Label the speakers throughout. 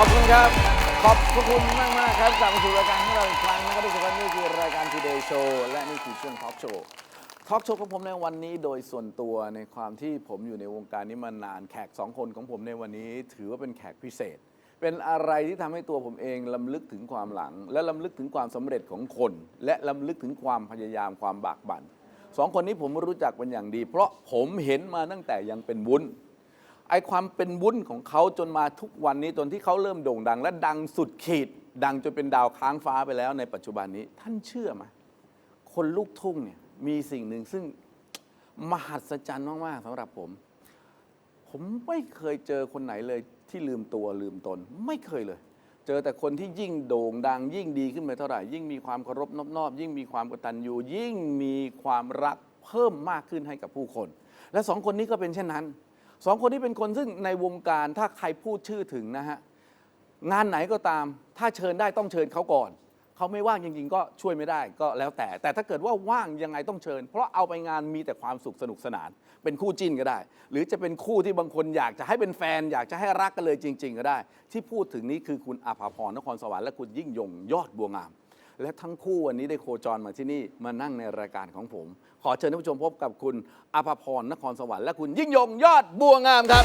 Speaker 1: ขอบคุณครับ ขอบพระคุณมากมากครับกลับมาสู่รายการของเราอีกครั้งนะครับทุกท่านนี่คือรายการ Today Show และนี่คือช่วง Talk Show Talk Show ของผมในวันนี้โดยส่วนตัวในความที่ผมอยู่ในวงการนี้มานานแขกสองคนของผมในวันนี้ถือว่าเป็นแขกพิเศษ เป็นอะไรที่ทำให้ตัวผมเองลำลึกถึงความหลัง และลำลึกถึงความสำเร็จของคน และลำลึกถึงความพยายามความบากบั่นสองคนนี้ผมรู้จักเป็นอย่างดี เพราะผมเห็นมาตั้งแต่ยังเป็นวุ้น ไอความเป็นวุ้นของเขาจนมาทุกวันนี้จนที่เขาเริ่มโด่งดัง และดังสุดขีด ดังจนเป็นดาวค้างฟ้าไปแล้วในปัจจุบันนี้ ท่านเชื่อไหมคนลูกทุ่งเนี่ยมีสิ่งหนึ่งซึ่งมหัศจรรย์มากๆสำหรับผม ผมไม่เคยเจอคนไหนเลยที่ลืมตัวลืมตน ไม่เคยเลย เจอแต่คนที่ยิ่งโด่งดัง ยิ่งดีขึ้นไปเท่าไหร่ยิ่งมีความเคารพนอบนอบยิ่งมีความกตัญญูยิ่งมีความรักเพิ่มมากขึ้นให้กับผู้คน และสองคนนี้ก็เป็นเช่นนั้น สองคนนี้เป็นคนซึ่งในวงการถ้าใครพูดชื่อถึงนะฮะงานไหนก็ตาม ถ้าเชิญได้ต้องเชิญเขาก่อน เขาไม่ว่างจริง ๆ ก็ช่วยไม่ได้ก็แล้วแต่ แต่ถ้าเกิดว่าว่างยังไงต้องเชิญ เพราะเอาไปงานมีแต่ความสุขสนุกสนาน เป็นคู่จิ้นก็ได้ หรือจะเป็นคู่ที่บางคนอยากจะให้เป็นแฟน อยากจะให้รักกันเลยจริง ๆ ก็ได้ ที่พูดถึงนี้คือคุณอาภาพรนครสวรรค์และคุณยิ่งยงยอดบัวงาม และทั้งคู่วันนี้ได้โคจรมาที่นี่มานั่งในรายการของผม ขอเชิญท่านผู้ชมพบกับคุณอาภาพรนครสวรรค์และคุณยิ่งยงยอดบัวงามครับ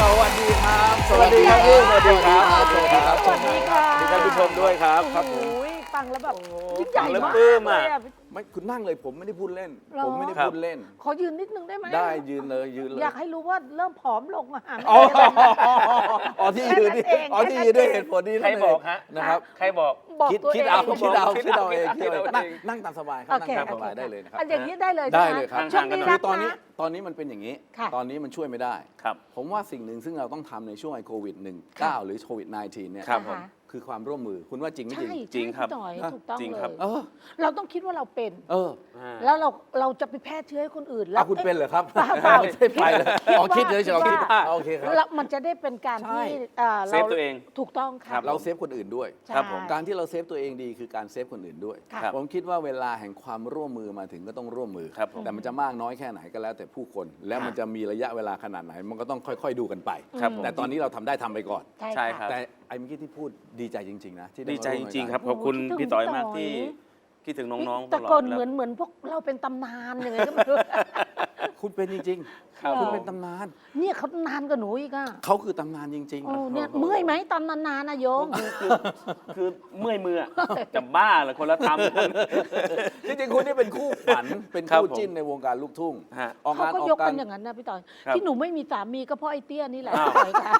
Speaker 1: สวัสดีครับ สวัสดีครับพี่สวัสดีครับ
Speaker 2: สวัสดีครับ
Speaker 1: สวัสดีครับ
Speaker 2: สวัสดีค่ะ
Speaker 1: ท่านผู้ชมด้วยครับครับผม
Speaker 2: โอ้ย ฟังแล้วแบบยิ่งใหญ่
Speaker 3: ฟังแล้ว
Speaker 2: มาก
Speaker 3: ปลื้ม
Speaker 2: เล
Speaker 3: อะ
Speaker 2: ยอะ
Speaker 1: ไม่คุณนั่งเลยผมไม่ได้พูดเล่น
Speaker 2: หรอ
Speaker 1: ผมไม่ได้พูดเล่น
Speaker 2: ขอยืนนิดนึงได้ไหม
Speaker 1: ได้ยืนเลยยืนเลย
Speaker 2: อยากให้รู้ว่าเริ่มผอมลงอาหาร
Speaker 1: อ๋อ
Speaker 2: ไม่ได้เลย
Speaker 1: อ๋อที่ยืนนี่
Speaker 2: แค่นั้นเอง
Speaker 1: อ๋อที่ยืนด้วยเหตุผลนี้
Speaker 3: ใครบอกฮะ
Speaker 1: นะครับ
Speaker 3: ใครบอก
Speaker 2: บอก
Speaker 1: คิด
Speaker 2: ตัว
Speaker 1: คิด
Speaker 2: เอง
Speaker 1: เอาคิดเอา
Speaker 3: คิ
Speaker 1: คิด
Speaker 3: ด
Speaker 1: เอา
Speaker 3: เอา
Speaker 1: เอง
Speaker 3: คิ
Speaker 1: คิด
Speaker 3: ด
Speaker 1: เอา
Speaker 3: เอา
Speaker 1: นั่ง
Speaker 3: เอง
Speaker 1: นั่งตามสบายครั
Speaker 2: โอบเค
Speaker 1: นั่งตาม
Speaker 2: โอ
Speaker 1: ส
Speaker 2: เค
Speaker 1: บายได้เลยนะครับ
Speaker 2: อันอย่างนี้ได้เลย
Speaker 1: ได้
Speaker 2: ใช่หม
Speaker 1: เลยครับ
Speaker 2: ช่วงนี้
Speaker 3: ห่างๆกันหน่อย
Speaker 2: รัก
Speaker 1: คือตอนนี้
Speaker 2: นะ
Speaker 1: ตอนนี้มันเป็นอย่างนี้
Speaker 2: ค่ะ
Speaker 1: ตอนนี้มันช่วยไม่ได้
Speaker 3: ครับ
Speaker 1: ผมว่าสิ่งหนึ่งซึ่งเราต้องทำในช่วงไอ้โควิด
Speaker 2: ค่ะ
Speaker 1: 19 หรือโควิด -19 เนี่ย
Speaker 3: ครับผม
Speaker 1: คื อความร่วมมือคุณว่าจริงไม่
Speaker 2: ใช่
Speaker 1: จริง
Speaker 3: จริงครับ
Speaker 2: ใช่พี่ต่อย
Speaker 1: ฮะ
Speaker 2: ถูกต้อง
Speaker 3: จริง
Speaker 2: เล
Speaker 3: ครับ
Speaker 2: ย
Speaker 1: เออ
Speaker 2: เราต้องคิดว่าเราเป็น
Speaker 1: เออ
Speaker 3: อ่า
Speaker 2: แล้วเราเราจะไปแพร่เชื้อให้คนอื่น
Speaker 1: อะคุณเป็นเหรอครับ
Speaker 2: เปล่าเปล่า
Speaker 1: ไม่ใช่ไปเลยอ๋อคิดเลยเฉยๆคิด
Speaker 2: ว่า
Speaker 1: โอเคครับ
Speaker 2: แล้วมันจะได้เป็นการ
Speaker 1: ใช่
Speaker 2: ที่อ่า
Speaker 3: เซฟตัวเอง
Speaker 2: ถูกต้องค
Speaker 3: ครั
Speaker 2: รับ
Speaker 3: บ
Speaker 1: เราเซฟคนอื่นด้วย
Speaker 2: ใช่
Speaker 3: ครับผม
Speaker 1: การที่เราเซฟตัวเองดีคือการเซฟคนอื่นด้วย
Speaker 2: ค่ะ
Speaker 3: ครับ
Speaker 1: ผมคิดว่าเวลาแห่งความร่วมมือมาถึงก็ต้องร่วมมือ
Speaker 3: ครับผม
Speaker 1: แต่มันจะมากน้อยแค่ไหนก็แล้วแต่ผู้คน แล้วมันจะมีระยะเวลาขนาดไหน มันก็ต้องค่อย ๆ ดูกันไป
Speaker 3: ครับผม
Speaker 1: แต่ตอนนี้เราทำได้ทำไปก่อน
Speaker 2: ใช่
Speaker 3: ใช่
Speaker 2: ค่ะ
Speaker 3: ครับ
Speaker 1: แต่ไอ้เมื่อกี้ที่พูดดีใจจริง ๆ นะที่ไดี
Speaker 3: ใจ
Speaker 1: มา
Speaker 3: จ
Speaker 1: วม
Speaker 3: ริง ๆ ครับ
Speaker 2: โอ้
Speaker 3: ขอบคุณ
Speaker 2: คิดถึง
Speaker 3: พี่ต่อย
Speaker 2: พี่
Speaker 3: มาก
Speaker 2: ต่อย
Speaker 3: ที่คิดถึงน้องๆต
Speaker 2: แต่
Speaker 3: ลอด
Speaker 2: ก่อน
Speaker 3: แล้ว
Speaker 2: เหมือนเหมือนพวกเราเป็นตำนานยังไงก็ไม่รู้
Speaker 1: คุณเป็นจริง
Speaker 3: ครับ
Speaker 1: ๆ คุณ
Speaker 3: ผม
Speaker 1: เป็นตำนาน
Speaker 2: เนี่ยเขานานกว่าหนูอีกอะ
Speaker 1: เขาคือตำนานจริง
Speaker 2: โอ้เนี่ยเมื่อยไหมตอนนานๆนะโยง
Speaker 3: คือคือเมื่อยมืออะจะบ้าเหรอคนละทำกัน
Speaker 1: ๆจริง ๆ คุณนี่เป็นคู่ฝัน เป็น
Speaker 3: ครับ
Speaker 1: คู่
Speaker 3: ผม
Speaker 1: จิ้นในวงการลูกทุ่ง
Speaker 3: ฮะ
Speaker 1: ออก
Speaker 2: เขา
Speaker 1: งาน
Speaker 2: ก็
Speaker 1: ออยก
Speaker 2: ก
Speaker 1: กา
Speaker 2: กั
Speaker 1: ร
Speaker 2: นอย่างนั้นนะพี่ต่อย
Speaker 3: ครับ
Speaker 2: ที่หนูไม่มีสามีก็เพราะไอ้เตี้ยนี่แหละ
Speaker 3: อ้าว
Speaker 2: พี่ต่อยค่ะ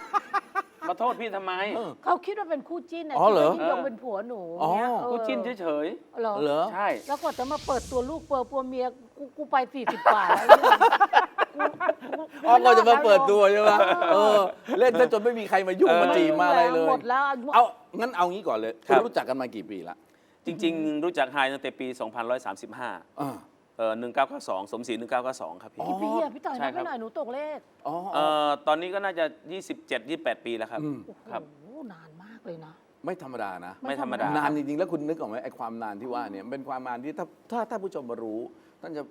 Speaker 3: มาโทษพี่ทำไม
Speaker 1: เออ
Speaker 2: เขาคิดว่าเป็นคู่จิ้นนะ
Speaker 1: อ๋อเหรอ
Speaker 2: ที่ว่ายิ่งยงเป็นผัวหนู
Speaker 1: อ๋อ
Speaker 2: เนี่ยเออ
Speaker 3: กูจิ้นเฉย
Speaker 2: เหรอ
Speaker 1: เหรอ
Speaker 3: ๆใช่
Speaker 2: แล้วกว่าจะมาเปิดตัวลูกเปิดตัวเมียกูกูไปสี่สิบกว่าแล้วเนี่ยกูกู
Speaker 1: อ๋อก็จะมาเปิดตัวใช่ไหม
Speaker 2: เอ
Speaker 1: เอ
Speaker 2: อ
Speaker 1: อ เล่นซะจนไม่มีใครมายุ่ง
Speaker 3: เออ
Speaker 1: มาจีบมาอะไรเลย
Speaker 2: หมดแล้ว
Speaker 1: เอางั้นเอางี้ก่อนเลย
Speaker 3: ครั
Speaker 1: คุณ
Speaker 3: บ
Speaker 1: รู้จักกันมากี่ปีละ
Speaker 3: จริง ๆ รู้จักไฮตั้งแต่ปี 2135
Speaker 1: อ่า
Speaker 3: เอ่อ1992 สมศรี1992 ครับพี่
Speaker 1: อ๋อ
Speaker 2: กี่ปีอะพี่ต่อย
Speaker 3: ใช่
Speaker 2: นับ
Speaker 3: ครั
Speaker 2: ไม่
Speaker 3: บ
Speaker 2: หน่อยหนูตกเลข
Speaker 1: อ๋อ
Speaker 3: เอ่อตอนนี้ก็น่าจะ 27 28 ปีแล้วครับ
Speaker 1: อืม
Speaker 3: ครับ
Speaker 2: โอ้โหนานมากเลยนะ
Speaker 1: ไม่ธรรมดานะ
Speaker 3: ไม่ธรรมดา
Speaker 1: นานจริงๆ แล้วคุณนึกออกไหมไอ้ความนานที่ว่าเนี่ยมันเป็นความนานที่ถ้าถ้าถ้าผู้ชมมารู้ท่านจะ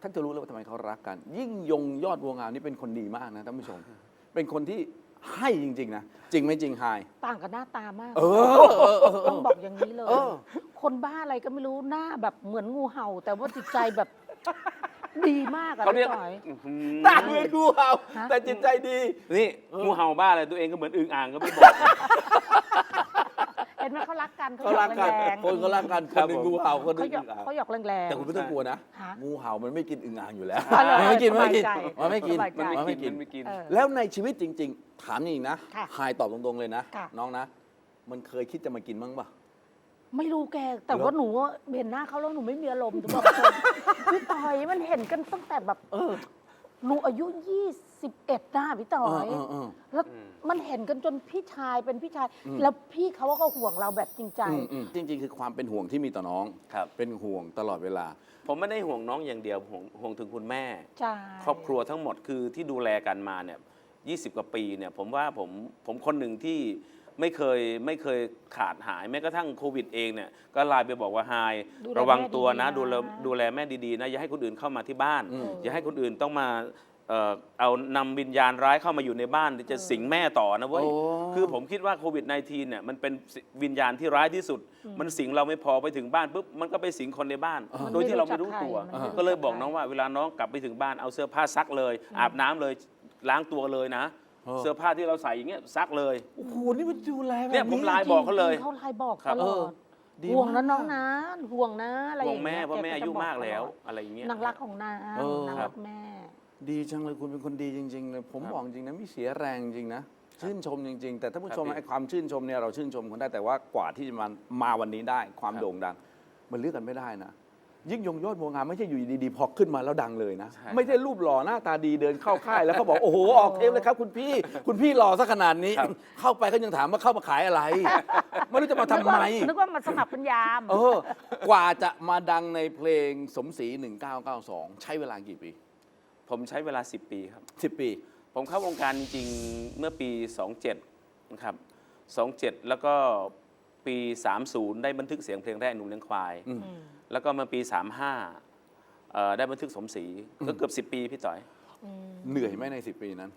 Speaker 1: ท่านจะรู้เลยว่าทำไมเขารักกัน ยิ่งยงยอดบัวงามนี่เป็นคนดีมากนะท่านผู้ชม เป็นคนที่ให้จริงๆนะจริงไหมจริงไฮ
Speaker 2: ต่างกับหน้าตามาก
Speaker 1: เออเออเออเอ
Speaker 2: ต้
Speaker 1: อ
Speaker 2: คนบ้าอะไรก็ไม่รู้หน้าแบบเหมือนงูเห่า แต่ว่าจิตใจแบบ ดีมากอะ
Speaker 3: เขาเรียก
Speaker 2: พี่ต่อย
Speaker 3: อื้อหือ
Speaker 1: ตาเหมือนงูเห่า
Speaker 2: ฮะ
Speaker 1: แต่จิตใจดี
Speaker 3: นี่งูเห่าบ้าอะไรตัวเองก็เหมือนอึ่งอ่างก็ไม่บอก
Speaker 2: เห็นไหมเขารักกันเขา
Speaker 1: เขา
Speaker 2: หยอ
Speaker 1: รั
Speaker 2: ก
Speaker 1: กกัน
Speaker 2: แรง
Speaker 1: คนเขารักกัน
Speaker 3: ค
Speaker 1: ค
Speaker 3: รั
Speaker 1: น
Speaker 3: บ
Speaker 1: หนึ่ง
Speaker 3: ผม
Speaker 1: งูเห่าคนห
Speaker 2: เขา
Speaker 1: นึ่ง
Speaker 2: หยอก
Speaker 1: อึ่งอ่าง
Speaker 2: เขาหยอกแรงๆ
Speaker 1: แต่คุณไม่ต้องกลัวนะ
Speaker 2: ฮะ
Speaker 1: งูเห่ามันไม่กินอึ่งอ่างอยู่แล้ว
Speaker 2: อ๋อเหรอ
Speaker 1: มันไม่กิน
Speaker 2: ส
Speaker 1: มัน
Speaker 2: บา
Speaker 1: ไม่
Speaker 2: ย
Speaker 1: กิน
Speaker 2: ใจ
Speaker 1: มันไม่กิน
Speaker 2: สบายใจ
Speaker 3: มัน
Speaker 1: มัน
Speaker 3: ไม่
Speaker 1: ไม่
Speaker 3: กิ
Speaker 1: กิ
Speaker 3: น
Speaker 1: น
Speaker 3: มันไม่กิน
Speaker 2: เออ
Speaker 1: แล้วในชีวิตจริง ๆ ถามจริงๆนะ
Speaker 2: ค่ะ
Speaker 1: ไฮตอบตรงๆเลยนะ
Speaker 2: ค่ะ
Speaker 1: น้องนะ มันเคยคิดจะมากินบ้างปะ
Speaker 2: ไม่รู้แก แต่
Speaker 1: เหรอ
Speaker 2: ว่าหนูเห็นหน้าเขาแล้วหนูไม่มีอารมณ์ถึงบอกพี่ต่อยมันเห็นกันตั้งแต่แบบ
Speaker 1: เออ
Speaker 2: หนูอายุ 21นะพี่ต่อย
Speaker 1: เออเออ
Speaker 2: แล้วมันเห็นกันจนพี่ชายเป็นพี่ชาย แล้วพี่เขาก็ห่วงเราแบบจริงใจ
Speaker 1: อืมอืมจริง ๆ คือความเป็นห่วงที่มีต่อน้อง
Speaker 3: ครับ
Speaker 1: เป็นห่วงตลอดเวลา
Speaker 3: ผมไม่ได้ห่วงน้องอย่างเดียวห่วงห่วงถึงคุณแม่
Speaker 2: ใช่
Speaker 3: ครอบครัวทั้งหมดคือที่ดูแลกันมาเนี่ย 20 กว่าปีเนี่ย ผมว่าผมผมคนหนึ่งที่ ไม่เคยไม่เคยขาดหายแม้กระทั่งโควิดเองเนี่ยก็ไลน์ไปบอกว่าไฮ
Speaker 2: ดูแล
Speaker 3: ระวังตัวนะ
Speaker 2: แม่ดีๆนะ
Speaker 3: ดูแลดูแลแม่ดีๆนะอย่าให้คนอื่นเข้ามาที่บ้าน
Speaker 1: อืม
Speaker 3: อย่าให้คนอื่นต้องมาเอ่อเอานำวิญญาณร้ายเข้ามาอยู่ในบ้านที่จะสิงแม่ต่อนะเว้ย
Speaker 1: โอ้
Speaker 3: คือผมคิดว่าโควิด -19 เนี่ยมันเป็นวิญญาณที่ร้ายที่สุด มันสิงเราไม่พอไปถึงบ้านปุ๊บมันก็ไปสิงคนในบ้าน
Speaker 2: มัน
Speaker 3: โดยที่เราไม่รู้
Speaker 2: ไม่รู้
Speaker 3: ตัว
Speaker 2: จักใครมันไม่รู้
Speaker 3: ก็เลย
Speaker 2: จัก
Speaker 3: บอก
Speaker 2: ใคร
Speaker 3: น้องว่าเวลาน้องกลับไปถึงบ้านเอาเสื้อผ้าซักเลย อาบน้ำเลยล้างตัวเลยนะ
Speaker 1: เออ
Speaker 3: เสื้อผ้าที่เราใส่อย่างเงี้ยซักเลย
Speaker 1: โอ้โหนี่มันดูแลแบบ
Speaker 3: เนี่ยผมไลน์บอกเขาเลย
Speaker 2: เขาไลน์บอก
Speaker 3: ครั
Speaker 2: ต
Speaker 3: บ
Speaker 2: ลอ
Speaker 1: เออ
Speaker 2: ด
Speaker 1: ดี
Speaker 2: ห่วงนะ
Speaker 1: มาก
Speaker 2: น้องนะห่วงนะอะไรอ
Speaker 3: ห่วง
Speaker 2: ย่าง
Speaker 3: แม่
Speaker 2: เงี้ย
Speaker 3: เพราะแม่
Speaker 2: แอา
Speaker 3: ยุมากแล้ว
Speaker 2: จะบอ
Speaker 3: อะไรอย่างเงี้ย
Speaker 2: ตลอดนางรักของนาง
Speaker 1: เออ
Speaker 2: นาง
Speaker 3: ครั
Speaker 2: รับกแม่
Speaker 1: ดีจังเลยคุณเป็นคนดีจริง ๆ เลย ผม
Speaker 3: ครับ
Speaker 1: บอกจริงนะไม่เสียแรงจริงนะชื่นชมจริง ๆ แต่ท่านผู้ชม
Speaker 3: ครับพี่
Speaker 1: ไอ้ความชื่นชมเนี่ยเราชื่นชมคนได้แต่ว่ากว่าที่จะมามาวันนี้ได้ความ
Speaker 3: ครับ
Speaker 1: โด่งดัง มันเลือกกันไม่ได้นะ ยิ่งยงยอดบัวงามไม่ใช่อยู่ดีๆพอขึ้นมาแล้วดังเลยนะ
Speaker 3: ใช่
Speaker 1: ไม่ใช่รูปหล่อหน้าตาดีเดินเข้าค่ายแล้วเขาบอก โอ้โห ออกเทปเลยครับคุณพี่ คุณพี่หล่อซะขนาดนี้ เข้าไปเขายังถามว่าเข้ามาขายอะไร ไม่รู้จะมาทำไม
Speaker 2: นึกว่ามาสมัครเป็นยาม
Speaker 1: เออ กว่าจะมาดังในเพลงสมศรี 1992 ใช้เวลากี่ปี
Speaker 3: ผมใช้เวลา 10 ปีครับ
Speaker 1: 10 ปี
Speaker 3: ผมเข้าวงการจริงๆเมื่อปี 27 นะครับ 27 แล้วก็ปี 30 ได้บันทึกเสียงเพลงแรกหนุ่มเลี้ยงควาย
Speaker 1: อืม
Speaker 3: แล้วก็มาปี 35เอ่อได้บันทึกสมศรีก็เกือบ 10 ปีพี่ต่อย
Speaker 1: เหนื่อยไหมใน 10 ปีนั้น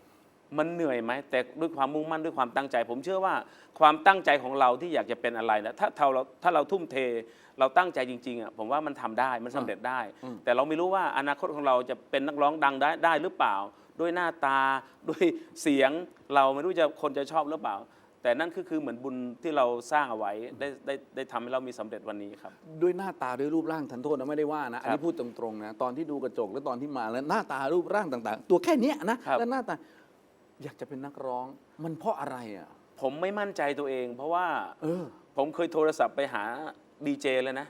Speaker 3: มันเหนื่อยไหมแต่ด้วยความมุ่งมั่นด้วยความตั้งใจ ผมเชื่อว่าความตั้งใจของเราที่อยากจะเป็นอะไรนะถ้าเราถ้าเราทุ่มเทเราตั้งใจจริงๆอะผมว่ามันทำได้มันสำเร็จได้
Speaker 1: อืม
Speaker 3: แต่เราไม่รู้ว่าอนาคตของเราจะเป็นนักร้องดังได้ได้หรือเปล่า ด้วยหน้าตาด้วยเสียงเราไม่รู้จะคนจะชอบหรือเปล่า แต่นั่นคือคือเหมือนบุญที่เราสร้างเอาไว้ได้ได้ได้ทำให้เรามีสำเร็จวันนี้ครับ
Speaker 1: ด้วยหน้าตาด้วยรูปร่างทันโทษนะไม่ได้ว่านะอันนี้พูดตรงๆนะตอนที่ดูกระจกแล้วตอนที่มาแล้วหน้าตารูปร่างต่างๆ ตัวแค่เนี้ยนะครับ แล้วหน้าตาอยากจะเป็นนักร้อง มันเพราะอะไรอะ
Speaker 3: ผมไม่มั่นใจตัวเอง เพราะว่า
Speaker 1: เออ
Speaker 3: ผมเคยโทรศัพท์ไปหาดีเจเลยนะ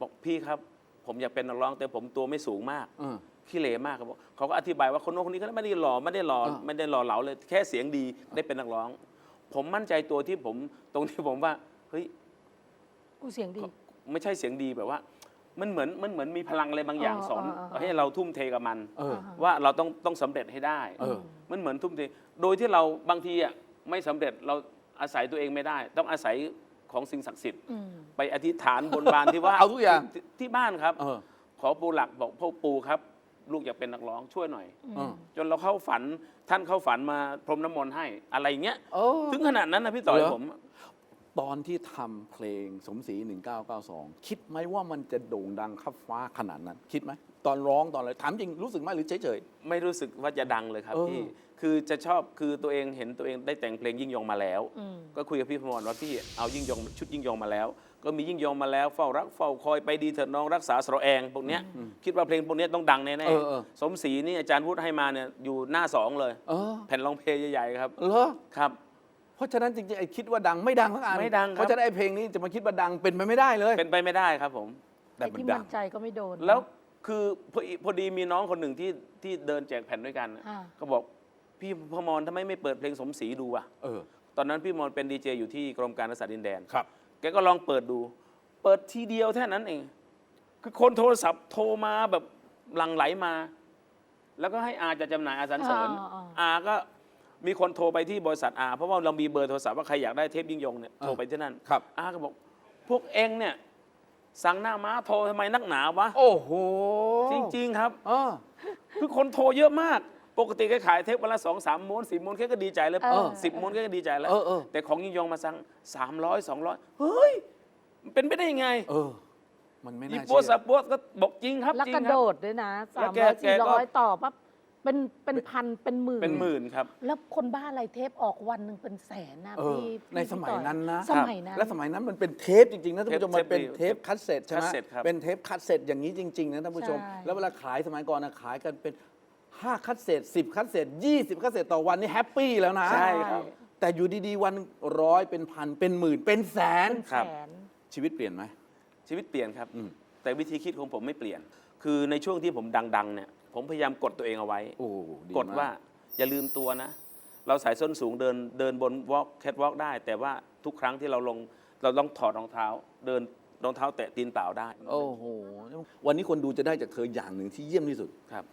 Speaker 3: บอกพี่ครับ ผมอยากเป็นนักร้องแต่ผมตัวไม่สูงมาก
Speaker 1: เออ
Speaker 3: ขี้เหร่มากครับเขาก็อธิบายว่าคนโน้นคนนี้ก็ไม่ได้หล่อไม่ได้หล่อ
Speaker 1: อ่า
Speaker 3: ไม่ได้หล่อเหลาเลยแค่เสียงดีได้เป็นนักร้อง ผมมั่นใจตัวที่ผมตรงที่ผมว่าเฮ้ย
Speaker 2: กูเสียงดี
Speaker 3: ไม่ใช่เสียงดีแบบว่า มันเหมือนมันเหมือนมีพลังอะไรบางอย่าง
Speaker 2: อ๋อ
Speaker 3: สอน
Speaker 2: อ๋ออ๋อ
Speaker 3: ให้เราทุ่มเทกับมัน
Speaker 1: เออ
Speaker 3: ว่าเราต้องต้องสำเร็จให้ได้
Speaker 1: เออ
Speaker 3: มันเหมือนทุ่มเทโดยที่เราบางทีอะไม่สำเร็จเราอาศัยตัวเองไม่ได้ ต้องอาศัยของสิ่งศักดิ์สิทธิ์
Speaker 2: อืม
Speaker 3: ไปอธิษฐานบนบานที่ว่า
Speaker 1: เอาทุกอย่าง
Speaker 3: ที่ที่บ้านครับ
Speaker 1: เออ
Speaker 3: ขอปูหลักบอกพ่อปูครับ ลูกอยากเป็นนักร้องช่วยหน่อย
Speaker 1: เออ
Speaker 3: จนเราเข้าฝันท่านเข้าฝันมาพรมน้ำมนต์ให้อะไรอย่างเงี้ย
Speaker 1: โอ้
Speaker 3: ถึงขนาดนั้นนะพี่ต่อย
Speaker 1: เหรอ
Speaker 3: ผม
Speaker 1: ตอนที่ทำเพลงสมศรี 1992 คิดไหมว่ามันจะโด่งดังขับฟ้าขนาดนั้น คิดไหม ตอนร้องตอนอะไรถามจริงรู้สึกไหมหรือเฉย
Speaker 3: ไม่รู้สึกว่าจะดังเลยครับ
Speaker 1: เออ
Speaker 3: พี่ คือจะชอบคือตัวเองเห็นตัวเองได้แต่งเพลงยิ่งยงมาแล้ว
Speaker 2: อืม
Speaker 3: ก็คุยกับพี่พมรว่าพี่เอายิ่งยงชุดยิ่งยงมาแล้ว ก็มียิ่งยงมาแล้วเฝ้ารักเฝ้าคอยไปดีเถิดน้องรักษาสระแองพวกเนี้ยคิดว่าเพลงพวกเนี้ยต้องดังแน่
Speaker 1: เออเออ
Speaker 3: ๆสมศรีนี่อาจารย์พูดให้มาเนี่ยอยู่หน้าสองเลย
Speaker 1: ๆเออ
Speaker 3: แผ่นรองเพลงใหญ่ๆครับ
Speaker 1: เหรอ
Speaker 3: ครับ
Speaker 1: เพราะฉะนั้นจริงๆไอ้คิดว่าดังไม่ดังทั้งอัน
Speaker 3: ไม่ดังครับ
Speaker 1: เพราะฉะนั้นไอ้เพลงนี้จะมาคิดว่าดังเป็นไปไม่ได้เลย
Speaker 3: เป็นไปไม่ได้ครับผม
Speaker 1: แต่
Speaker 2: ไอ้
Speaker 1: มัน
Speaker 2: ที่
Speaker 1: ดั
Speaker 2: มั่
Speaker 1: ง
Speaker 2: นใจก็ไม่โดน
Speaker 3: แล้วคือพอพอดีมีน้องคนหนึ่งที่ที่เดินแจกแผ่นด้วยกัน
Speaker 2: อ่า
Speaker 3: ก็บอกพี่พมรทำไมไม่เปิดเพลงสมศรีดูอะ
Speaker 1: เออ
Speaker 3: ตอนนั้นพี่พมรเป็นดีเจอยู่ที่กรมการรักษาดินแดน
Speaker 1: ครับ
Speaker 3: แกก็ลองเปิดดู เปิดทีเดียวแค่นั้นเอง คือคนโทรศัพท์โทรมาแบบหลังไหลมา แล้วก็ให้อาจะจำหน่ายอาสันเสริญ
Speaker 2: อ่าอ่า
Speaker 3: อาก็มีคนโทรไปที่บริษัทอาเพราะว่าเรามีเบอร์โทรศัพท์ว่าใครอยากได้เทปยิ่งยงเนี่ยโทรไปที่นั่น
Speaker 1: ครับ
Speaker 3: อาก็บอก พวกเองเนี่ยสั่งหน้าม้าโทรทำไมนักหนาวะ
Speaker 1: โอ้โห
Speaker 3: จริงๆครับ
Speaker 1: เออ
Speaker 3: คือคนโทรเยอะมาก ปกติแกขายเทปวันละสองสามม้วนสี่ม้วนแค่ก็ดีใจแล้ว
Speaker 2: เออ
Speaker 3: สิบม้วนแค่ก็ดีใจแล้ว
Speaker 1: เออเออ
Speaker 3: แต่ของยิ่งยงมาสั่งสามร้อยสองร้อยเฮ้ยมันเป็นไปได้ยังไง
Speaker 1: เออ มันไม่
Speaker 3: ยี
Speaker 1: น่า
Speaker 3: ปัว
Speaker 1: เชื่
Speaker 3: สั
Speaker 1: อบ
Speaker 3: ปัวก็บอกจริงครับ
Speaker 2: แล้ว
Speaker 3: จริง
Speaker 2: กระ
Speaker 3: ค
Speaker 2: โด
Speaker 3: รับ
Speaker 2: ดด้วยนะ
Speaker 3: แล้
Speaker 2: สาวม
Speaker 3: แก
Speaker 2: ร้อย
Speaker 3: แก
Speaker 2: สี่
Speaker 3: ก็
Speaker 2: ร้อยต่อปั๊บเป็นเป็นพันเป็นหมื่น
Speaker 3: เป็นหมื่นครับ
Speaker 2: แล้วคนบ้าอะไรเทปออกวันหนึ่งเป็นแสนนะ
Speaker 1: เออ
Speaker 2: พี่พี่
Speaker 1: ในสมัย
Speaker 2: พี่ต่อ
Speaker 1: นั้นนะ
Speaker 2: สมัยนั้น
Speaker 1: และสมัยนั้นมันเป็นเทปจริงๆนะท่านผู้ชม
Speaker 3: เทป
Speaker 1: มันเป็น
Speaker 3: เทป
Speaker 1: เทปคัสเซ็ตใช่ไหม
Speaker 3: คัสเซ็ตครับ
Speaker 1: เป็นเทปคัสเซ็ตอย่างนี้จริงๆนะท่านผู้ชม
Speaker 2: ใช่
Speaker 1: แล้วเวลาขายสมัยก่อนนะขายกันเป็น 5 คัสเซ็ต10 คัสเซ็ต20 คัสเซ็ตต่อวันนี่แฮปปี้แล้วนะ
Speaker 3: ใช่ครับ
Speaker 1: แต่อยู่ดีๆวันร้อยเป็นพันเป็นหมื่นเป็นแสน
Speaker 2: เป็น
Speaker 3: ครั
Speaker 2: แส
Speaker 3: บ
Speaker 2: น
Speaker 1: ชีวิตเปลี่ยนไหม
Speaker 3: ชีวิตเปลี่ยนครับ
Speaker 1: อืม
Speaker 3: แต่วิธีคิดของผมไม่เปลี่ยน คือในช่วงที่ผมดัง ๆ เนี่ย ผมพยายามกดตัวเองเอาไว้
Speaker 1: โอ้ดี
Speaker 3: กด
Speaker 1: ม
Speaker 3: ว่าอย่าลืมตัวนะ เราใส่ส้นสูงเดินเดินบนวอล์กแคทวอล์กได้ แต่ว่าทุกครั้งที่เราลงเราต้องถอดรองเท้า เดินรองเท้าแตะตีนเปล่าได้
Speaker 1: โอ้โห วันนี้คนดูจะได้จากเธออย่างหนึ่งที่เยี่ยมที่สุด
Speaker 3: ครับ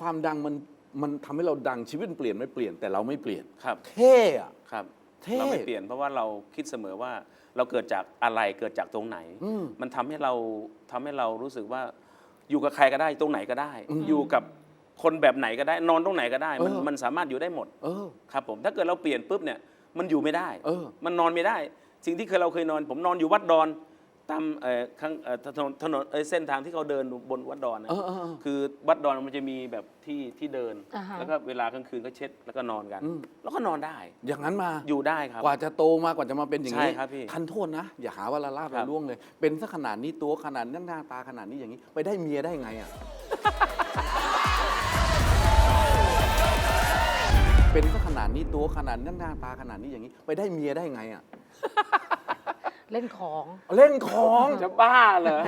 Speaker 1: ความดังมันมันทำให้เราดังชีวิตมันเปลี่ยนไม่เปลี่ยนแต่เราไม่เปลี่ยน
Speaker 3: ครับ
Speaker 1: เท่อะ
Speaker 3: ครับ
Speaker 1: เท่
Speaker 3: เราไม่เปลี่ยนเพราะว่าเราคิดเสมอว่าเราเกิดจากอะไรเกิดจากตรงไหน
Speaker 1: อืม
Speaker 3: มันทำให้เราทำให้เรารู้สึกว่าอยู่กับใครก็ได้ตรงไหนก็ได้ อยู่กับคนแบบไหนก็ได้ นอนตรงไหนก็ได้ มัน
Speaker 1: เออ
Speaker 3: มันสามารถอยู่ได้หมด
Speaker 1: เออ
Speaker 3: ครับผมถ้าเกิดเราเปลี่ยนปุ๊บเนี่ยมันอยู่ไม่ได้
Speaker 1: เออ
Speaker 3: มันนอนไม่ได้ สิ่งที่เคยเราเคยนอน ผมนอนอยู่วัดดอน ตามเอ่อข้างเอ่อถนนถนนเอ่อเส้นทางที่เขาเดินบนวัดดอนนะ
Speaker 1: เออเออเออ
Speaker 3: คือวัดดอนมันจะมีแบบที่ที่เดิน
Speaker 2: อ่าฮะ
Speaker 3: แล้วก็เวลากลางคืนก็เช็ดแล้วก็นอนกัน
Speaker 1: อืม
Speaker 3: แล้วก็นอนได้
Speaker 1: อย่างนั้นมา
Speaker 3: อยู่ได้ครับ
Speaker 1: กว่าจะโตมากว่าจะมาเป็นอย่างนี้
Speaker 3: ใช่ครับพี่
Speaker 1: ทันโทษนะ อย่าหาว่าละลาบ
Speaker 3: ครั
Speaker 1: ละ
Speaker 3: บ
Speaker 1: ล่วงเลย เป็นสักขนาดนี้ตัวขนาดนั้นหน้าตาขนาดนี้อย่างนี้ ไปได้เมียได้ไงอะ เป็นสักขนาดนี้ตัวขนาดนั้นหน้าตาขนาดนี้อย่างนี้ ไปได้เมียได้ไงอะ
Speaker 2: เล่นของ
Speaker 1: เล่นของ
Speaker 3: จะบ้าเหรอ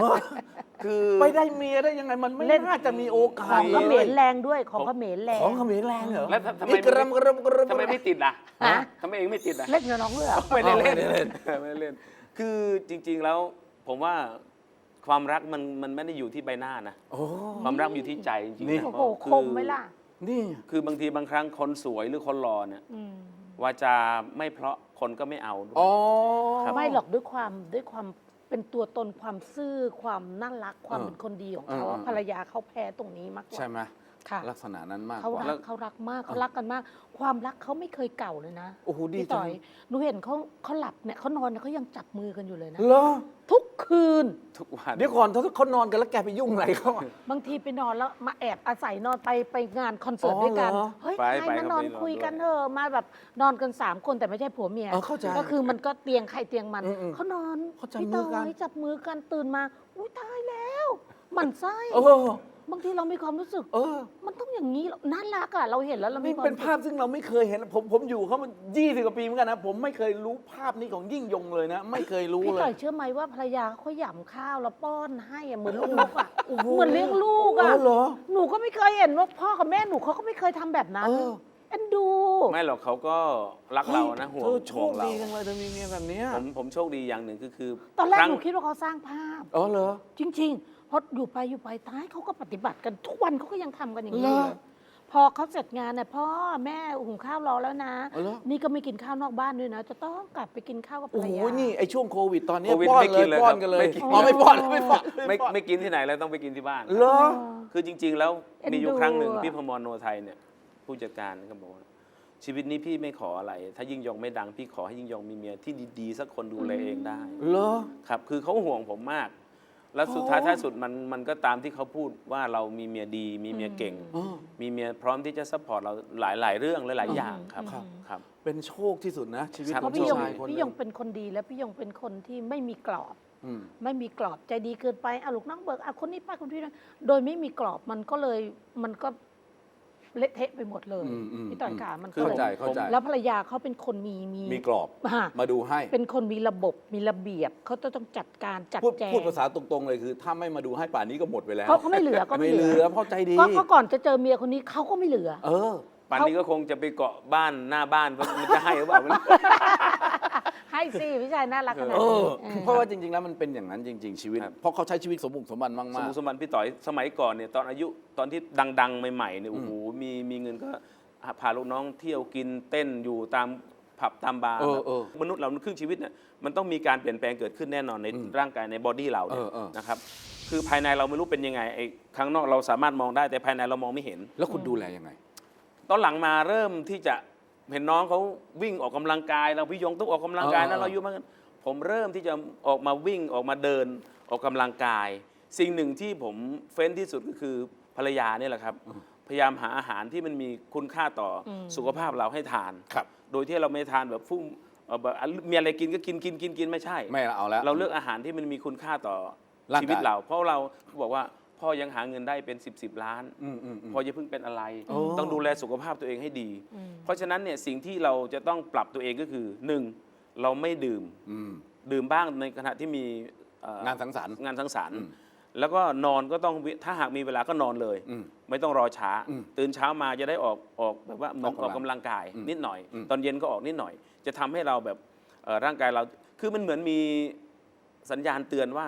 Speaker 3: คือ
Speaker 1: ไปได้เมียได้ยังไงมันไม่
Speaker 2: เล่น
Speaker 1: น่าจะมีโอกา
Speaker 2: ขอ
Speaker 1: ส
Speaker 2: งเขมรแรงด้วยของเขมรแรง
Speaker 1: ของเขมรแรงเหรอ
Speaker 3: แล้วทำไม
Speaker 1: นี่กระรำกระรำกระรำ
Speaker 3: ทำไมไม่ติดล่ะ
Speaker 2: ฮะ
Speaker 3: ทำไมเองไม่ติดล่ะ
Speaker 2: เล่นกับน้องเหรอ
Speaker 3: ไม่ได้เล่น
Speaker 1: ไม่ได้เล่น
Speaker 3: ไม่ได้เล่น คือจริง ๆแล้วผมว่าความรักมันมันไม่ได้อยู่ที่ใบหน้านะ
Speaker 1: โอ้
Speaker 3: ความรักอยู่ที่ใจจริงๆ
Speaker 1: นี่
Speaker 3: นะ
Speaker 2: โอ้โห คมไหมล่ะ
Speaker 1: นี่
Speaker 3: คือบางทีบางครั้งคนสวยหรือคนหล่อเนี่ย
Speaker 2: อืม
Speaker 3: วาจาไม่เพราะคนก็ไม่เอาด้วย
Speaker 1: อ๋อ
Speaker 2: ไม่หรอกด้วยความด้วยความเป็นตัวตนความซื่อความน่ารักความ
Speaker 1: เออ
Speaker 2: เป็นคนดีของเขา
Speaker 1: เออ
Speaker 2: อะ
Speaker 1: เออ
Speaker 2: ภรรยาเขาแพ้ตรงนี้มากกว่า
Speaker 1: ใช่ไหม
Speaker 2: ค่ะ
Speaker 1: ลักษณะนั้นมาก
Speaker 2: เขา
Speaker 1: กว่า
Speaker 2: รักเขารักมากเขารักกันมาก ความรักเขาไม่เคยเก่าเลยนะ
Speaker 1: โอ้โหดี
Speaker 2: พี่
Speaker 1: จั
Speaker 2: ต่องยหนูเห็นเขาเขาหลับเนี่ยเขานอนเนี่ยเขายังจับมือกันอยู่เลยนะ
Speaker 1: เหรอ
Speaker 2: ทุกคืน
Speaker 3: ทุกวัน
Speaker 1: เดี๋ยวก่อนถ้าเขานอนกันแล้วแกไปยุ่งอะไรเขาอะ
Speaker 2: บางทีไปนอนแล้วมาแอบอาศัยนอนไปไปงานคอนเสิร์ต
Speaker 1: อ๋อ
Speaker 2: ด้วยกัน
Speaker 1: เหรอ
Speaker 2: เฮ้ย
Speaker 3: ไป
Speaker 2: ใคร
Speaker 3: ไป
Speaker 2: มา
Speaker 3: ก็
Speaker 2: นอน
Speaker 3: ไปนอน
Speaker 2: คุยกัน
Speaker 3: ด้วย
Speaker 2: เถอะมาแบบนอนกันสามคนแต่ไม่ใช่ผัวเมีย
Speaker 1: เออเข้าใจ
Speaker 2: ก็คือมันก็เตียงใครเตียงมัน
Speaker 1: อืมอืม
Speaker 2: เขานอน
Speaker 1: เขาจับ
Speaker 2: พี่
Speaker 1: มือกัน
Speaker 2: ต่ยจับมือกันตื่นมาอุ้ยตายแล้วหมันไส้
Speaker 1: เออ บา
Speaker 2: งทีเรามีความรู้สึก
Speaker 1: เออ
Speaker 2: มันต้องอย่างนี้เหรอน่ารักอะเราเห็นแล้วเรามี
Speaker 1: นี่
Speaker 2: ความ
Speaker 1: เป็น
Speaker 2: รู้สึก
Speaker 1: ภาพซึ่งเราไม่เคยเห็น ผมผมอยู่เขามันยี่สิบกว่าปีเหมือนกันนะผมไม่เคยรู้ภาพนี้ของยิ่งยงเลยนะ ไม่เคยรู้
Speaker 2: พี่
Speaker 1: เล
Speaker 2: ต่อย
Speaker 1: ย
Speaker 2: เชื่อไหมว่าภรรยาเขาหย่ำข้าวแล้วป้อนให้อะเหมือนลูกอะเหมือนเลี้ยงลูก
Speaker 1: อ๋
Speaker 2: อะ
Speaker 1: อเหรอ
Speaker 2: หนูก็ไม่เคยเห็นว่าพ่อกับแม่หนูเขาก็ไม่เคยทำแบบนั้น
Speaker 1: เออ
Speaker 2: เอ็นดู
Speaker 3: ไม่หรอกเขาก็รักเรานะห่วง
Speaker 1: เธอโช
Speaker 3: ห่ว
Speaker 1: ค
Speaker 3: งเรา
Speaker 1: ดีจังเลยเธอมีเมียแบบเนี้ย
Speaker 3: ผมผมโชคดีอย่างหนึ่งคือคือ
Speaker 2: ตอนแรก
Speaker 3: ครั้ง
Speaker 2: หนูคิดว่าเขาสร้างภาพ
Speaker 1: อ๋อเหรอ
Speaker 2: จริงๆเพราะอยู่ไปอยู่ไปท้ายเขาก็ปฏิบัติกันทุกวันเขาก็ยังทำกันอย่างนี้
Speaker 1: เหรอ
Speaker 2: เลยพอเขาเสร็จงานเนี่ยพ่อแม่หุงข้าวรอแล้วนะ
Speaker 1: อ๋อเหรอ
Speaker 2: นี่ก็ไม่กินข้าวนอกบ้านด้วยนะ จะต้องกลับไปกินข้าวกับภร
Speaker 1: โอ้
Speaker 2: ร
Speaker 1: โห
Speaker 2: ยา
Speaker 1: นี่ไอช่วงโควิดตอนเนี้ย
Speaker 3: โควิด
Speaker 1: ป้อน
Speaker 3: ไม่
Speaker 1: เล
Speaker 3: กิ
Speaker 1: ย
Speaker 3: นเลย
Speaker 1: ป้อน
Speaker 3: ครับ
Speaker 1: กันเลย
Speaker 3: ไม่กิน
Speaker 1: อ๋อไม่ป้อนไม่ป้อน
Speaker 3: ไม่
Speaker 1: ป้อน
Speaker 3: ไม่กินที่ไหนแล้วต้องไปกินที่บ้าน
Speaker 1: เหรอ
Speaker 3: คือจริง ๆ แล้ว
Speaker 2: เอ็น
Speaker 3: มีอยู่
Speaker 2: ดู
Speaker 3: ครั้งหนึ่ง
Speaker 2: อะ
Speaker 3: พี่พมรโนไทยเนี่ย ผู้จัดการก็บอกว่าชีวิตนี้พี่ไม่ขออะไร ถ้ายิ่งยงไม่ดังพี่ขอให้ยิ่งยงมีเมียที่ดีๆ สักคนดูแลเองได้
Speaker 1: เหรอ
Speaker 3: ครับ คือเขาห่วงผมมาก แล้วสุดท้ายท้ายสุดมันมันก็ตามที่เขาพูดว่าเรามีเมียดี มีเมียเก่ง
Speaker 1: อ๋อ
Speaker 3: มีเมียพร้อมที่จะซัพพอร์ตเราหลายหลายๆเรื่องหลายๆอย่างครับ
Speaker 1: ครับ
Speaker 3: ครับ
Speaker 1: เป็นโชคที่สุดนะ ชีวิต
Speaker 3: ครับ
Speaker 2: เพ
Speaker 1: ของ
Speaker 2: ราะพี่ยง
Speaker 1: ชายคนห
Speaker 2: พี่
Speaker 1: นึ่
Speaker 2: ยงเป็นคนดีและพี่ยงเป็นคนที่ไม่มีกรอบ
Speaker 1: อืม
Speaker 2: ไม่มีกรอบใจดีเกินไปเอาลูกน้องเบิกเอาคนนี้ป้าคนนี้นะโดยไม่มีกรอบมันก็เลยมันก็ เละเทะไปหมดเลย
Speaker 1: อืมอืม
Speaker 2: พี่ต่อยขามันก็
Speaker 1: เข้า
Speaker 2: เลย
Speaker 1: ใจเข้าใจ
Speaker 2: แล้วภรรยาเขาเป็นคนมีมี
Speaker 1: มีกรอบ
Speaker 2: อ่า
Speaker 1: มาดูให้
Speaker 2: เป็นคนมีระบบมีระเบียบเขาจะต้องจัดการจัด
Speaker 1: พูด
Speaker 2: แจง
Speaker 1: พูดภาษาตรงๆเลยคือ ถ้าไม่มาดูให้ป่านนี้ก็หมดไปแล้ว
Speaker 2: เขาเขาไม่เหลือก็ไม่
Speaker 1: ไม่
Speaker 2: เห
Speaker 1: เห
Speaker 2: ลื
Speaker 1: ลื
Speaker 2: อ
Speaker 1: อเพราะใจดี
Speaker 2: ก็ก็ก่อนจะเจอเมียคนนี้เขาก็ไม่เหลือ
Speaker 1: เออ
Speaker 3: ป่านนี้ก็คงจะไปเกาะบ้านหน้าบ้านว่ามันจะให้หรือเปล่าไม่รู้
Speaker 2: ให้สิพี่ชายน่ารักขนาด
Speaker 1: เอ
Speaker 2: นี้
Speaker 1: อ
Speaker 2: เออ
Speaker 1: เพราะว่าจริง ๆ แล้วมันเป็นอย่างนั้นจริง ๆ ชีวิต
Speaker 3: ครับ
Speaker 1: เพราะเขาใช้ชีวิตสมบุกสมบันมา
Speaker 3: สม
Speaker 1: ก
Speaker 3: บุกสมบันพี่ต่อยสมัยก่อนเนี่ยตอนอายุตอนที่ดัง ๆ ใหม่ๆเนี่ยโอ้โหมีมีเงินก็พาลูกน้องเที่ยวกินเต้นอยู่ตามผับตามบาร์
Speaker 1: เออ
Speaker 3: แบบ
Speaker 1: เออ
Speaker 3: มนุษย์เราครึ่งชีวิตเนี่ยมันต้องมีการเปลี่ยนแปลงเกิดขึ้นแน่นอนใน
Speaker 1: อืม
Speaker 3: ร่างกายในบอดี้เราเนี่ย
Speaker 1: เออเออ
Speaker 3: นะครับคือภายในเราไม่รู้เป็นยังไงไอ้ข้างนอกเราสามารถมองได้แต่ภายในเรามองไม่เห็น
Speaker 1: ๆแล้วคุณดูแลยังไง
Speaker 3: ตอนหลังมาเริ่มที่จะ เห็นน้องเขาวิ่งออกกำลังกายเราพี่ยงต้องออกกำลังกาย
Speaker 1: เออเอ
Speaker 3: นะ
Speaker 1: อ
Speaker 3: เราอายุมากขึ้นผมเริ่มที่จะออกมาวิ่งออกมาเดินออกกำลังกาย สิ่งหนึ่งที่ผมเฟ้นที่สุดก็คือภรรยาเนี่ยแหละครับ พยายามหาอาหารที่มันมีคุณค่าต่ออ
Speaker 2: ม
Speaker 3: สุขภาพเราให้ทาน
Speaker 1: ครับ
Speaker 3: โดยที่เราไม่ทานแบบฟุ่มเอ่อแบบมีอะไรกินก็กินกินกินกินไม่ใช่
Speaker 1: ไม่เอาแล้ว
Speaker 3: เราเลือกอาหารที่มันมีคุณค่าต่อ
Speaker 1: ร่างกาย
Speaker 3: ชีวิตเรา เพราะเราบอกว่า พ่อยังหาเงินได้เป็น 10บสล้าน
Speaker 1: อืมอืมอืม
Speaker 3: พอจะเพิ่งเป็นอะไร
Speaker 1: โอ้
Speaker 3: ต้องดูแลสุขภาพตัวเองให้ดี
Speaker 2: อืม
Speaker 3: เพราะฉะนั้นเนี่ยสิ่งที่เราจะต้องปรับตัวเองก็คือหนึ่งเราไม่ดื่ม
Speaker 1: อืม
Speaker 3: ดื่มบ้างในขณะที่มีเอ่องา
Speaker 1: นสังสรรค์
Speaker 3: งานสังสรรค์
Speaker 1: อืม
Speaker 3: แล้วก็นอนก็ต้องวิถ้าหากมีเวลาก็นอนเลย
Speaker 1: อืม
Speaker 3: ไม่ต้องรอช้า
Speaker 1: อืม
Speaker 3: ตื่นเช้ามาจะได้ออกออกแบบว่าเหมือน
Speaker 1: อ
Speaker 3: อ
Speaker 1: อ
Speaker 3: อกก
Speaker 1: กำลัง
Speaker 3: กำลังกาย
Speaker 1: อืม
Speaker 3: นิดหน่อย
Speaker 1: อืม
Speaker 3: ตอนเย็นก็ออกนิดหน่อย จะทำให้เราแบบเอ่อร่างกายเราคือมันเหมือนมีสัญญาณเตือนว่า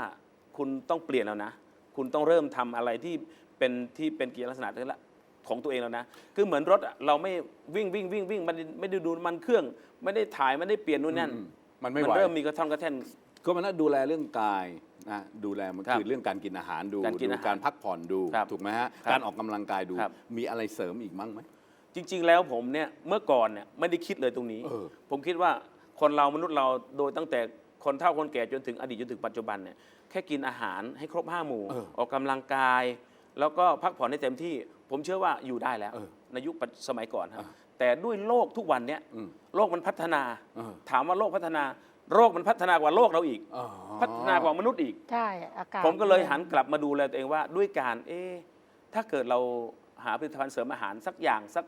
Speaker 3: คุณต้องเปลี่ยนแล้วนะ คุณต้องเริ่มทำอะไรที่เป็นที่เป็นกิจลักษณะนั่นแหละของตัวเองแล้วนะ คือเหมือนรถอะเราไม่วิ่งวิ่งวิ่งวิ่งมันไม่ได้ดูมันเครื่อง ไม่ได้ถ่ายไม่ได้เปลี่ยนนู่นนั่น
Speaker 1: อืมมันไม่
Speaker 3: มัน
Speaker 1: ไหว
Speaker 3: เริ่มมีกระท่อนกระแท่น
Speaker 1: ก็มันน่าดูแลเรื่องกายนะดูแลมัน
Speaker 3: ครับ
Speaker 1: คือเรื่องการกินอาหารดู
Speaker 3: การกิน
Speaker 1: ดู
Speaker 3: อาหาร
Speaker 1: การพักผ่อนดู
Speaker 3: ครับ
Speaker 1: ถูกไหมฮะ
Speaker 3: ครับ
Speaker 1: การออกกำลังกายดู
Speaker 3: ครับ
Speaker 1: มีอะไรเสริมอีกมั้งไหม
Speaker 3: จริง ๆ แล้วผมเนี่ยเมื่อก่อนเนี่ยไม่ได้คิดเลยตรงนี้
Speaker 1: เออ
Speaker 3: ผมคิดว่าคนเรามนุษย์เราโดยตั้งแต่คนเฒ่าคนแก่จนถึงอดีตจนถึงปัจจุบันเนี่ย แค่กินอาหารให้ครบห้าหมู่
Speaker 1: เออ
Speaker 3: ออกกำลังกาย แล้วก็พักผ่อนให้เต็มที่ ผมเชื่อว่าอยู่ได้แล้ว
Speaker 1: เออ
Speaker 3: ในยุคปัจสมัยก่อนครับ
Speaker 1: เออ
Speaker 3: แต่ด้วยโลกทุกวันเนี่ย
Speaker 1: อืม
Speaker 3: โลกมันพัฒนา
Speaker 1: เออ
Speaker 3: ถามว่าโลกพัฒนาโรคมันพัฒนากว่าโลกเราอีก
Speaker 1: อ๋อ
Speaker 3: พัฒนากว่ามนุษย์อีก
Speaker 2: ใช่อากาศ
Speaker 3: ผมก็เลยหันกลับมาดูแลตัวเองว่าด้วยการเอ๊ะถ้าเกิดเราหาผลิตภัณฑ์เสริมอาหารสักอย่างสัก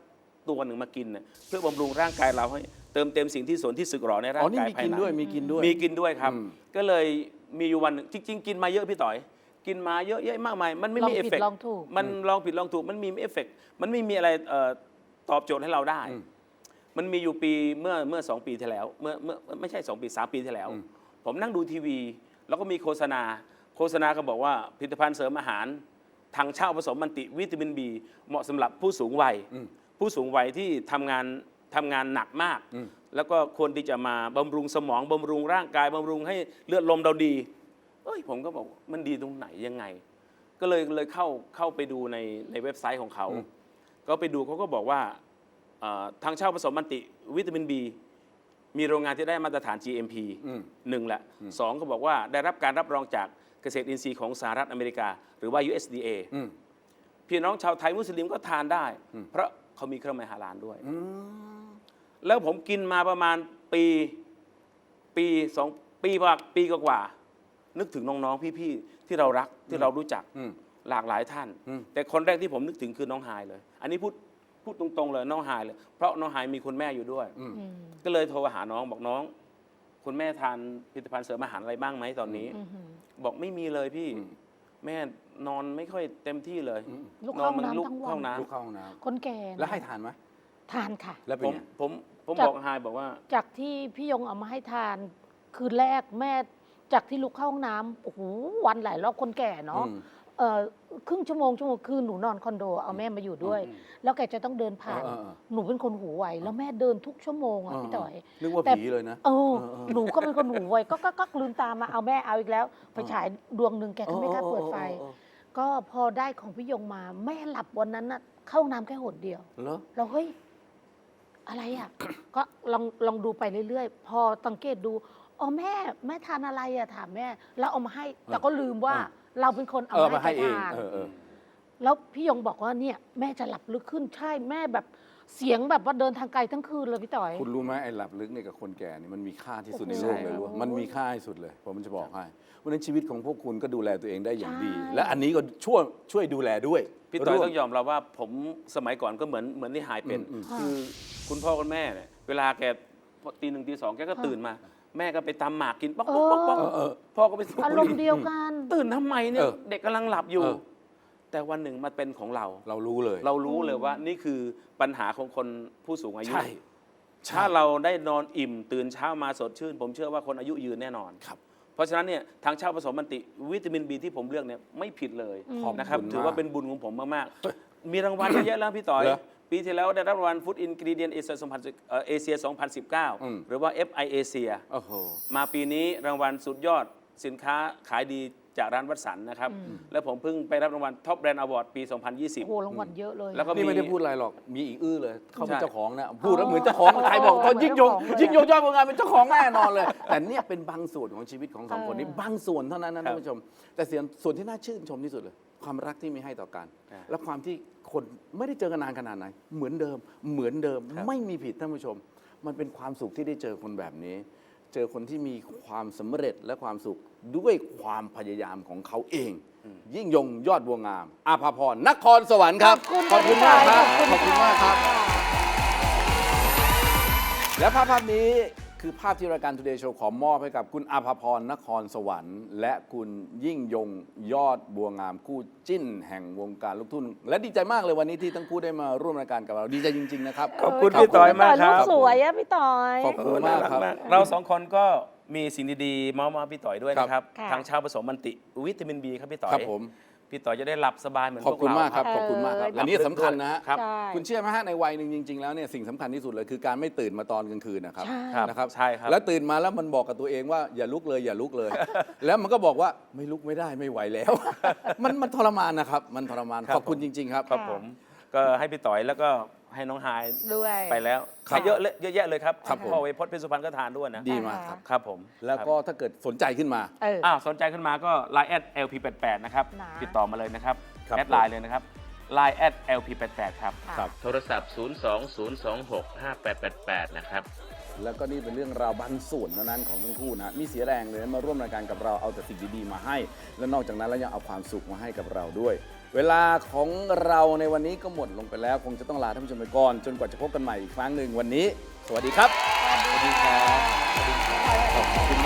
Speaker 3: ตัวหนึ่งมากินเนี่ยเพื่อบำรุงร่างกายเราให้เติมเต็มสิ่งที่ส่วนที่สึกหรอในร่า
Speaker 1: อ๋องนี่
Speaker 3: กาย
Speaker 1: มี
Speaker 3: ภาย
Speaker 1: กิน
Speaker 3: ใน
Speaker 1: ด้วยมีกินด้วย
Speaker 3: มีกินด้วยครับ
Speaker 1: อืม
Speaker 3: ก็เลย มีอยู่วันหนึ่งจริง ๆ กินมาเยอะพี่ต่อย กินมาเยอะแยะมากมาย มันไม่
Speaker 2: ลอง
Speaker 3: มีเอฟ
Speaker 2: ผิด
Speaker 3: เฟกต์
Speaker 2: ลองถูก
Speaker 3: มันลองผิดลองถูกมันมีเอฟเฟกต์มันไม่มีอะไรเอ่อตอบโจทย์ให้เราได้
Speaker 1: อืม
Speaker 3: มันมีอยู่ปีเมื่อเมื่อสองปีที่แล้ว เมื่อเมื่อไม่ใช่สองปีสามปีที่แล้ว
Speaker 1: อืม
Speaker 3: ผมนั่งดูทีวี แล้วก็มีโฆษณา โฆษณาก็บอกว่าผลิตภัณฑ์เสริมอาหารทางเช่าผสมมันติวิตามินบีเหมาะสำหรับผู้สูงวัย
Speaker 1: อืม
Speaker 3: ผู้สูงวัยที่ทำงานทำงานหนักมาก
Speaker 1: อืม
Speaker 3: แล้วก็ควรที่จะมาบำรุงสมองบำรุงร่างกายบำรุงให้เลือดลมเราดี เอ้ยผมก็บอกมันดีตรงไหนยังไง ก็เลยเลยเข้าเข้าไปดูในในเว็บไซต์ของเขา
Speaker 1: อืม
Speaker 3: ก็ไปดูเขาก็บอกว่าเอ่อทางเช่าผสมมันติวิตามินบีมีโรงงานที่ได้มาตรฐาน GMP
Speaker 1: อืม
Speaker 3: หนึ่งแหละสองก็บอกว่าได้รับการรับรองจากเกษตรอินทรีย์ของสหรัฐอเมริกา หรือว่า USDA
Speaker 1: อืม
Speaker 3: พี่น้องชาวไทยมุสลิมก็ทานได้
Speaker 1: อืม
Speaker 3: เพราะเขามีเครื่องหมายฮาลาลด้วย
Speaker 1: อืม
Speaker 3: แล้วผมกินมาประมาณปีปีสองปีกว่าปีกว่าๆนึกถึงน้องๆพี่ๆที่เรารักที่เรารู้จัก
Speaker 1: อืม
Speaker 3: หลากหลายท่าน
Speaker 1: อืม
Speaker 3: แต่คนแรกที่ผมนึกถึงคือน้องไฮายเลย อันนี้พูดพูดตรงๆเลยน้องไฮายเลย เพราะน้องไฮายมีคุณแม่อยู่ด้วย
Speaker 1: อืม
Speaker 2: อืม
Speaker 3: ก็เลยโทรหาน้องบอกน้อง คุณแม่ทานผลิตภัณฑ์เสริมอาหารอะไรบ้างไหมตอนนี้
Speaker 2: อืมอืม
Speaker 3: บอกไม่มีเลยพี่
Speaker 1: อืม
Speaker 3: แม่นอนไม่ค่อยเต็มที่เลย
Speaker 1: อืม
Speaker 2: ลูก
Speaker 3: นอ
Speaker 2: เข้าน
Speaker 3: มั
Speaker 2: ห้อง
Speaker 3: ลุก
Speaker 2: น้ำทั้งวั
Speaker 3: เข้านน้ำ
Speaker 1: ลูกเข้าห้องน้
Speaker 2: คนแก่ำนะ
Speaker 1: แล้วให้ทานไหม
Speaker 2: ทานค่ะ
Speaker 1: แล้วเป็น
Speaker 3: ผม
Speaker 1: ไง
Speaker 3: ผม ผม
Speaker 2: จาก
Speaker 3: บอกไฮายบอกว่า
Speaker 2: จากที่พี่ยงเอามาให้ทานคืนแรกแม่จากที่ลุกเข้าห้องน้ำโอ้โหวันหลายรอบคนแก่เนาะ
Speaker 1: อืม
Speaker 2: เอ่อครึ่งชั่วโมงชั่วโมงคือหนูนอนคอนโดเอาแม่มาอยู่ด้วยแล้วแกจะต้องเดินผ่าน
Speaker 1: เออเออเออ
Speaker 2: หนูเป็นคนหูไวแล้วแม่เดินทุกชั่วโมงอะพี่ต่อย
Speaker 1: นึกว่า
Speaker 2: แต่
Speaker 1: ผีเลยนะ
Speaker 2: เออ
Speaker 1: เออเออ
Speaker 2: หนูก็เป็นคนหูไวก็ก็ก็ลืมตามาเอาแม่เอาอีกแล้วไปฉายดวงหนึ่งแกก็ไม่กล้าเปิดไฟ
Speaker 1: เออ
Speaker 2: ก็พอได้ของพี่ยงมาแม่หลับวันนั้นน่ะเข้าห้องน้ำแค่หนเดียว
Speaker 1: เออเหรอ
Speaker 2: เราเฮ้ย อะไรอะ ก็ลองลองดูไปเรื่อยๆ พอสังเกตดู อ๋อแม่แม่ทานอะไรอะถามแม่ แล้วเอามาให้ แต่ก็ลืมว่าเราเป็นคนเอา
Speaker 1: เออ
Speaker 2: มา
Speaker 1: มา
Speaker 2: ให้
Speaker 1: ให้
Speaker 2: แก
Speaker 1: เอง
Speaker 2: ทาน
Speaker 1: เออเออ
Speaker 2: แล้วพี่ยงบอกว่าเนี่ยแม่จะหลับลึกขึ้นใช่แม่แบบ เสียงแบบว่าเดินทางไกลทั้งคืนเลยพี่ต่อย
Speaker 1: คุณรู้ไหมไอ้หลับลึกเนี่ยกับคนแก่นี่มันมีค่าที่สุดใน
Speaker 2: โอ้
Speaker 1: โล
Speaker 2: โห
Speaker 1: กเลยรู้ปะมันมีค่าที่สุดเลย ผมจะบอกให้เพราะฉะนั้นชีวิตของพวกคุณก็ดูแลตัวเองได้อย่างดี
Speaker 2: ใช่
Speaker 1: และอันนี้ก็ช่วยช่วยดูแลด้วย
Speaker 3: พี่ต่อย
Speaker 1: ร่วม
Speaker 3: ต้องยอมรับว่าผมสมัยก่อนก็เหมือนเหมือนที่หายเป็น
Speaker 1: อืม
Speaker 3: คือคุณพ่อคุณแม่เนี่ยเวลาแกตีหนึ่งตีสองแกก็ตื่นมาแม่ก็ไปตำหมากกินป๊อกป๊อกป๊อกป๊อก
Speaker 1: เออเออ
Speaker 3: พ่อก็ไปสูบ
Speaker 2: อา
Speaker 3: บุ
Speaker 2: ร
Speaker 3: ห
Speaker 2: มณ์เดียวกัน
Speaker 3: ตื่นทำไมเนี่ย
Speaker 1: เออ
Speaker 3: เด็กกำลังหลับอยู่
Speaker 1: เออ
Speaker 3: แต่วันหนึ่งมันเป็นของเรา
Speaker 1: เรารู้เลย
Speaker 3: เรารู้เลยว่านี่คือปัญหาของคนผู้สูงอายุ
Speaker 1: ใช่
Speaker 3: ถ้าเราได้นอนอิ่มตื่นเช้ามาสดชื่น ผมเชื่อว่าคนอายุยืนแน่นอน
Speaker 1: ครับ
Speaker 3: เพราะฉะนั้นเนี่ยทางเช่าผสมมันติวิตามินบีที่ผมเลือกเนี่ยไม่ผิดเลย
Speaker 2: อืม
Speaker 1: ขอบ
Speaker 3: นะครับ
Speaker 1: คุณ
Speaker 3: ถือ
Speaker 1: มาก
Speaker 3: ว่าเป็นบุญของผมมากๆ มีรางวัลเยอะแยะแล้วพี่ต่อย
Speaker 1: เหรอ
Speaker 3: ปีที่แล้วได้รับรางวัลฟู้ดอินกรีเดียนเอเชียเอเชีย
Speaker 1: อืม
Speaker 3: 2019 หรือว่า FI เอเชีย
Speaker 1: โอ้โห
Speaker 3: มาปีนี้รางวัลสุดยอดสินค้าขายดี จากร้านวัดสันนะครับ และผมเพิ่งไปรับรางวัลท็อปแบรนด์อวอร์ดปี
Speaker 2: โอ้โห
Speaker 3: 2020
Speaker 2: รางวัลเยอะเลย
Speaker 3: แล้วก็
Speaker 1: นี่ไม่ได้พูดอะไรหรอก มีอีกอื้อเลย เขาเป็น
Speaker 3: ใช่
Speaker 1: เจ้าของนะ พูดแล้วเหมือนเจ้าของใครบอก
Speaker 2: เออ
Speaker 1: ตอนยิ่งยง
Speaker 2: เหมือนเจ้าของเลย
Speaker 1: ยิ่งยงยอดบัวงานเป็นเจ้าของแน่นอนเลย แต่เนี่ยเป็นบางส่วนของชีวิตของสองคนนี้
Speaker 2: เออ
Speaker 1: บางส่วนเท่านั้นนะ
Speaker 3: ครั
Speaker 1: ท่า
Speaker 3: บ
Speaker 1: นผู้ชม แต่เสียงส่วนที่น่าชื่นชมที่สุดเลย ความรักที่มีให้ต่อกัน
Speaker 3: อ่า
Speaker 1: และความที่คนไม่ได้เจอกันนานขนาดไหน เหมือนเดิม เหมือนเดิม
Speaker 3: ครับ
Speaker 1: ไม่มีผิดท่านผู้ชม มันเป็นความสุขที่ได้เจอคนแบบนี้ เจอคนที่มีความสำเร็จและความสุข ด้วยความพยายามของเขาเอง ยิ่งยงยอดบัวงาม อาภาพรนครสวรรค์ครับ
Speaker 2: ขอบคุณ
Speaker 1: มากครับ
Speaker 2: ขอบคุณ
Speaker 1: ขอบคุณมากครับ และภาพภาพนี้คือภาพที่รายการ Today Show ขอมอบให้กับคุณอาภาพรนครสวรรค์ และคุณยิ่งยงยอดบัวงามคู่จิ้นแห่งวงการลูกทุ่งและดีใจมากเลยวันนี้ที่ทั้งคู่ได้มาร่วมรายการกับเราดีใจจริง ๆ นะครับ
Speaker 3: ขอบคุณพี่ต่อยมากครับ
Speaker 2: ลูกสวยอะพี่ต่อย
Speaker 1: ขอบคุณมากครับ
Speaker 3: เราสองคนก็ มีสิ่งดีๆมามาพี่ต่อยด้วยนะครับ
Speaker 2: ค่ะ
Speaker 3: ทางเชาวผสมมันติวิตามินบีครับพี่ต่อย
Speaker 1: ครับผม
Speaker 3: พี่ต่อจะได้หลับสบายเหมือน
Speaker 1: ขอบคุณ
Speaker 3: พวเร
Speaker 1: มากครับ ขอบคุณมากครับ
Speaker 2: เออ
Speaker 1: อันนี้สำคัญนะฮะ
Speaker 3: ครับ
Speaker 2: ใช่
Speaker 1: คุณเชื่อไหมฮะในวัยหนึ่งจริง ๆ แล้วเนี่ยสิ่งสำคัญที่สุดเลยคือการไม่ตื่นมาตอนกลางคืนนะครับ
Speaker 2: ใช่
Speaker 3: ครับ
Speaker 1: นะครับ
Speaker 3: ใช่ครับ
Speaker 1: แล้วตื่นมาแล้วมันบอกกับตัวเองว่าอย่าลุกเลยอย่าลุกเลย แล้วมันก็บอกว่าไม่ลุกไม่ได้ไม่ไหวแล้ว มันมันทรมานนะครับ มันทรมาน
Speaker 3: ครับ
Speaker 1: ขอบคุณจริง ๆ ครับ
Speaker 3: ครับผมก็ให้พี่ต่อยแล้วก็ ให้น้องไฮาย
Speaker 2: ด้วย
Speaker 3: ไปแล้ว
Speaker 1: ครับ
Speaker 3: เยอะเลยเยอะแยะเลยครับ
Speaker 1: ครับผม
Speaker 3: พ่อเวพจน์เพชรสุพรรณก็ทานด้วยนะ
Speaker 1: ดีมากครับ
Speaker 3: ครับผม
Speaker 1: แล้วก็ถ้าเกิดสนใจขึ้นมา
Speaker 2: เออ
Speaker 3: อ้าวสนใจขึ้นมาก็ Line แอด LP88 นะครับ
Speaker 2: นะ
Speaker 3: ติดต่อมาเลยนะครับ
Speaker 1: ครับ
Speaker 3: แอดไลน์เลยนะครับ Line แอด LP88 ครับ
Speaker 2: ค่ะ
Speaker 1: ครับ
Speaker 4: โทรศัพท์ 020265888 นะครับ
Speaker 1: แล้วก็นี่เป็นเรื่องราวบางส่วนเท่านั้นของทั้งคู่นะมีเสียแรงเลยนะมาร่วมรายการกับเราเอาแต่สิ่งดีๆมาให้ และนอกจากนั้นแล้วยังเอาความสุขมาให้กับเราด้วย เวลาของเราในวันนี้ก็หมดลงไปแล้ว คงจะต้องลาท่านผู้ชมไปก่อน จนกว่าจะพบกันใหม่อีกครั้งหนึ่งวันนี้ สวัสดีครับ
Speaker 2: สวัสดีครับ